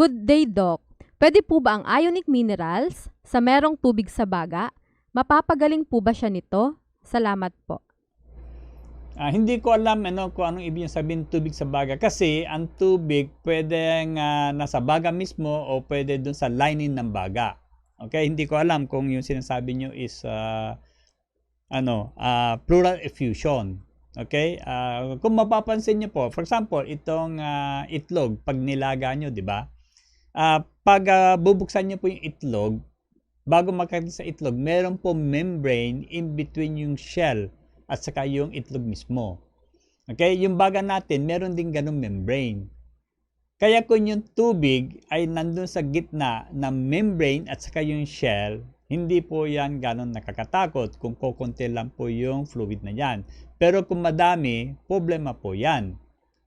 Good day, Doc. Pwede po ba ang ionic minerals sa merong tubig sa baga? Mapapagaling po ba siya nito? Salamat po. Ah, hindi ko alam ano kung anong ibig sabihin tubig sa baga kasi ang tubig pwedeng ah, nasa baga mismo o pwede dun sa lining ng baga. Okay, hindi ko alam kung yung sinasabi nyo is ah, ano, ah, plural effusion. Okay? Ah, kung mapapansin niyo po, for example, itong ah, itlog pag nilaga nyo, di ba? Ah, pag ah, bubuksan niyo po yung itlog, bago makakita sa itlog, meron po membrane in between yung shell at saka yung itlog mismo. Okay? Yung baga natin, meron din ganung membrane. Kaya kung yung tubig ay nandun sa gitna ng membrane at saka yung shell, hindi po yan ganun nakakatakot kung kukunti lang po yung fluid na yan. Pero kung madami, problema po yan.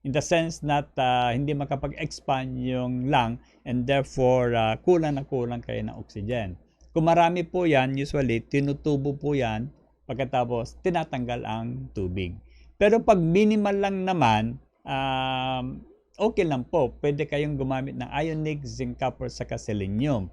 In the sense that ah, hindi makapag-expand yung lung and therefore ah, kulang na kulang kayo ng oxygen. Kung marami po yan, usually tinutubo po yan pagkatapos tinatanggal ang tubig. Pero pag minimal lang naman, um, okay lang po. Pwede kayong gumamit ng ionic, zinc, copper, saka selenium.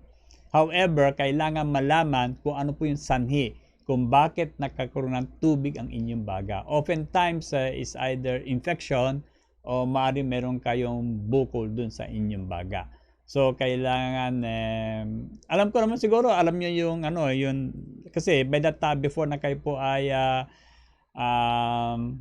However, kailangan malaman kung ano po yung sanhi, kung bakit nakakaroon ng tubig ang inyong baga. Oftentimes uh, is either infection o maaari meron kayong bukol dun sa inyong baga. So kailangan um, alam ko naman siguro alam niyo yung ano yun kasi by that time before na kayo po ay ah, um,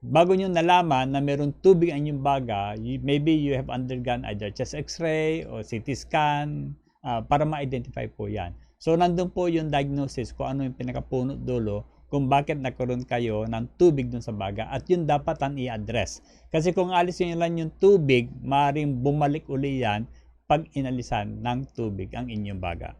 bago nyo nalaman na meron tubig ang inyong baga, you- maybe you have undergone either chest x-ray or CT scan ah, para ma-identify po yan. So, nandun po yung diagnosis kung ano yung pinakapuno dulo kung bakit nagkaroon kayo ng tubig dun sa baga at yun dapat ang i-address. Kasi kung alisin nyo lang yung tubig, maaaring bumalik uli yan pag inalisan ng tubig ang inyong baga.